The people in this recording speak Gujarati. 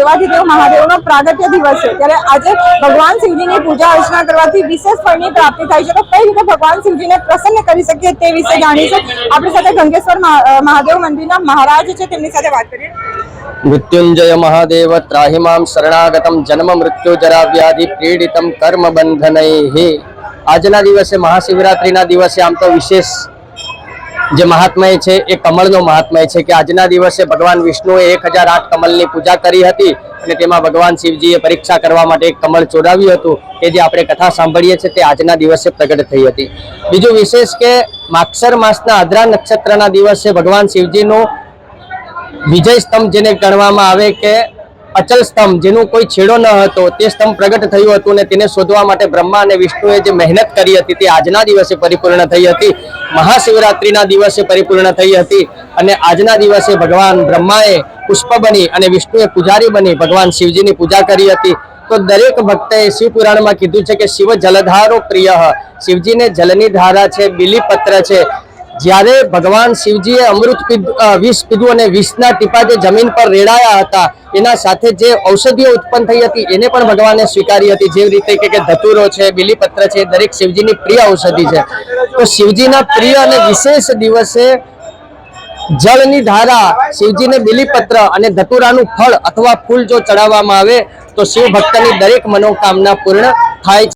દેવાધિદેવ મહાદેવનો પ્રાગટ્ય દિવસ છે. ત્યારે આજે ભગવાન શિવજીની પૂજા અર્ચના કરવાથી વિશેષ ફળની પ્રાપ્તિ થાય છે. તો કઈ રીતે ભગવાન શિવજીને પ્રસન્ન કરી શકીએ તે વિશે જાણીશું. આપણી સાથે ગંગેશ્વર મહાદેવ મંદિરના મહારાજ છે. તેમની સાથે વાત કરીએ. મૃત્યુંજય મહાદેવ ત્રાહિમામ શરણાગતમ, જન્મ મૃત્યુ જરા વ્યાધિ પીડિતમ કર્મ બંધનૈ આજના દિવસે મહાશિવરાત્રિના દિવસે આમ તો વિશેષ જે મહાત્મય છે, એ કમળનો મહાત્મય છે કે આજના દિવસે ભગવાન વિષ્ણુએ એક હજાર આઠ કમલની પૂજા કરી હતી અને તેમાં ભગવાન શિવજીએ પરીક્ષા કરવા માટે એક કમળ ચોરાવ્યું હતું. એ જે આપણે કથા સાંભળીએ છીએ તે આજના દિવસે પ્રગટ થઈ હતી. બીજું વિશેષ કે માક્ષર માસના અધરા નક્ષત્રના દિવસે ભગવાન શિવજીનું વિજય સ્તંભ જેને ગણવામાં આવે કે અચલ સ્તંભ, જેનું કોઈ છેડો ન હતો, તે સ્તંભ પ્રગટ થયું હતું અને તેને શોધવા માટે બ્રહ્મા અને વિષ્ણુએ જે મહેનત કરી હતી તે આજના દિવસે પરિપૂર્ણ થઈ હતી. મહાશિવરાત્રિના દિવસે પરિપૂર્ણ થઈ હતી અને આજના દિવસે ભગવાન બ્રહ્માએ પુષ્પ બની અને વિષ્ણુએ પૂજારી બની, ભગવાન શિવજીની પૂજા કરી હતી. તો દરેક ભક્તએ શિવ પુરાણમાં કીધું છે કે શિવ જલધારો પ્રિય. શિવજીને જલની ધારા છે, બીલીપત્ર છે જ્યારે ભગવાન શિવજીએ અમૃત વિષ પીધું અને વિષના ટીપા જે જમીન પર રેડાયા હતા, એના સાથે જે ઔષધિઓ ઉત્પન્ન થઈ હતી, એને પણ ભગવાને સ્વીકારી હતી. જેવી રીતે કે ધતુરો છે, બીલીપત્ર છે, દરેક શિવજીની પ્રિય ઔષધિ છે. તો શિવજીના પ્રિય અને વિશેષ દિવસે જળની ધારા, શિવજીને બિલીપત્ર અને ધતુરાનું ફળ અથવા ફૂલ જો ચડાવવામાં આવે, તો શિવ ભક્તની દરેક મનોકામના પૂર્ણ થાય છે.